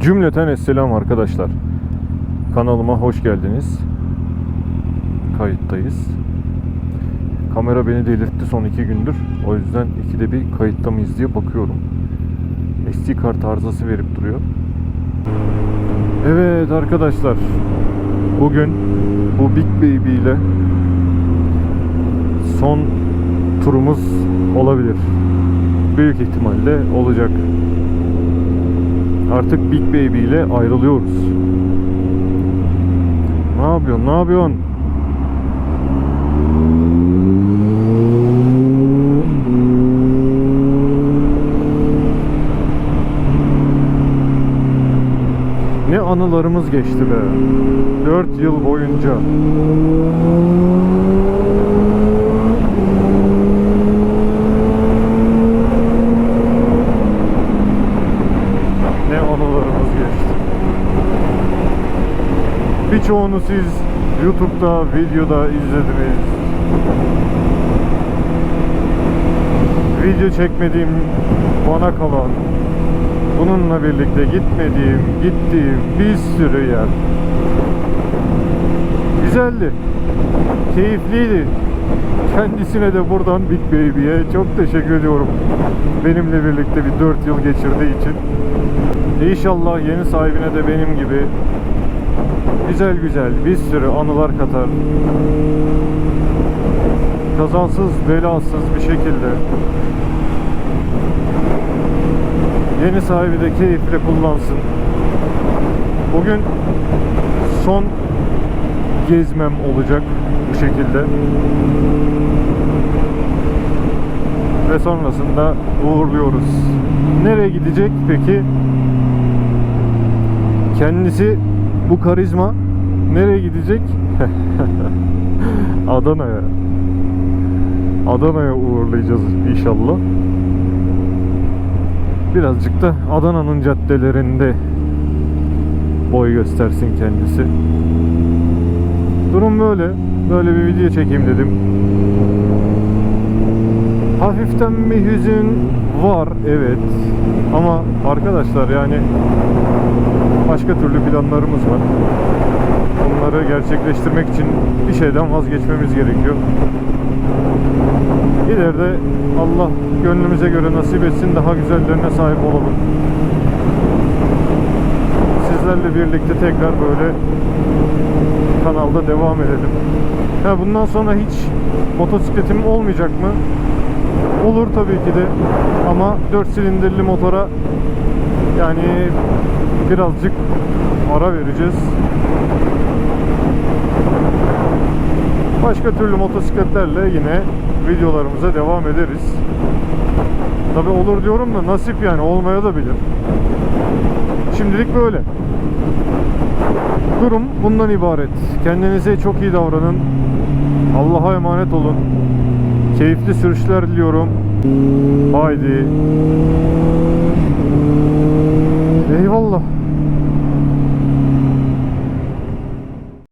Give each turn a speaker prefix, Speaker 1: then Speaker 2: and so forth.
Speaker 1: Cümleten Esselam arkadaşlar. Kanalıma hoş geldiniz. Kayıttayız. Kamera beni delirtti son iki gündür. O yüzden ikide bir kayıtta mıyız diye bakıyorum. SD kart arızası verip duruyor. Evet arkadaşlar. Bugün bu Big Baby ile son turumuz olabilir. Büyük ihtimalle olacak. Artık Big Baby ile ayrılıyoruz. Ne yapıyorsun? Ne yapıyorsun? Ne anılarımız geçti be. 4 yıl boyunca. Anılarımız geçti. Birçoğunu siz YouTube'da, videoda izlediniz. Video çekmediğim bana kalan, bununla birlikte gitmediğim, gittiğim bir sürü yer. Güzeldi. Keyifliydi. Kendisine de buradan Big Baby'ye çok teşekkür ediyorum. Benimle birlikte bir 4 yıl geçirdiği için. İnşallah yeni sahibine de benim gibi güzel güzel bir sürü anılar katar. Kazasız belasız bir şekilde yeni sahibi de keyifle kullansın. Bugün son gezmem olacak bu şekilde. Ve sonrasında uğurluyoruz. Nereye gidecek peki? Kendisi bu karizma nereye gidecek? Adana'ya. Adana'ya uğurlayacağız inşallah. Birazcık da Adana'nın caddelerinde boy göstersin kendisi. Durum böyle. Böyle bir video çekeyim dedim. Hafiften bir hüzün var evet. Ama arkadaşlar yani başka türlü planlarımız var. Bunları gerçekleştirmek için bir şeyden vazgeçmemiz gerekiyor. İleride Allah gönlümüze göre nasip etsin daha güzellerine sahip olalım. Sizlerle birlikte tekrar böyle kanalda devam edelim. Ha bundan sonra hiç motosikletim olmayacak mı? Olur tabii ki de. Ama 4 silindirli motora yani birazcık ara vereceğiz. Başka türlü motosikletlerle yine videolarımıza devam ederiz. Tabi olur diyorum da nasip yani olmaya da bilir. Şimdilik böyle. Durum bundan ibaret. Kendinize çok iyi davranın. Allah'a emanet olun. Keyifli sürüşler diliyorum. Haydi.